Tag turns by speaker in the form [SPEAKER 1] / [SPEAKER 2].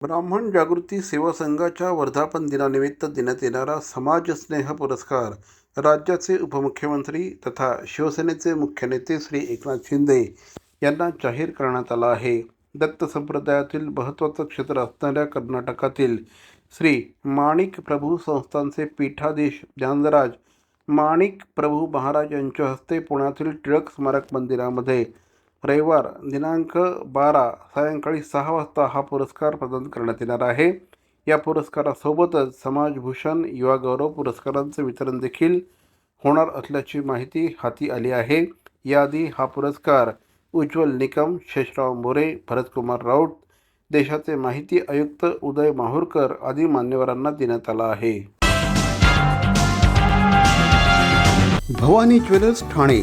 [SPEAKER 1] ब्राह्मण जागृती सेवा संघाच्या वर्धापन दिनानिमित्त देण्यात येणारा समाजस्नेह पुरस्कार राज्याचे उपमुख्यमंत्री तथा शिवसेनेचे मुख्य नेते श्री एकनाथ शिंदे यांना जाहीर करण्यात आला आहे. दत्त संप्रदायातील महत्त्वाचं क्षेत्र असणाऱ्या कर्नाटकातील श्री माणिक प्रभू संस्थांचे पीठाधीश ज्ञानराज माणिक प्रभू महाराज यांच्या हस्ते पुण्यातील टिळक स्मारक मंदिरामध्ये रविवार दिनांक बारा सायंकाळी सहा वाजता हा पुरस्कार प्रदान करण्यात येणार आहे. या पुरस्कारासोबतच समाजभूषण युवा गौरव पुरस्कारांचं वितरण देखील होणार असल्याची माहिती हाती आली आहे. याआधी हा पुरस्कार उज्ज्वल निकम शेषराव मोरे भरतकुमार राऊत देशाचे माहिती आयुक्त उदय माहूरकर आदी मान्यवरांना देण्यात आला आहे. भवानी ज्वेलर्स ठाणे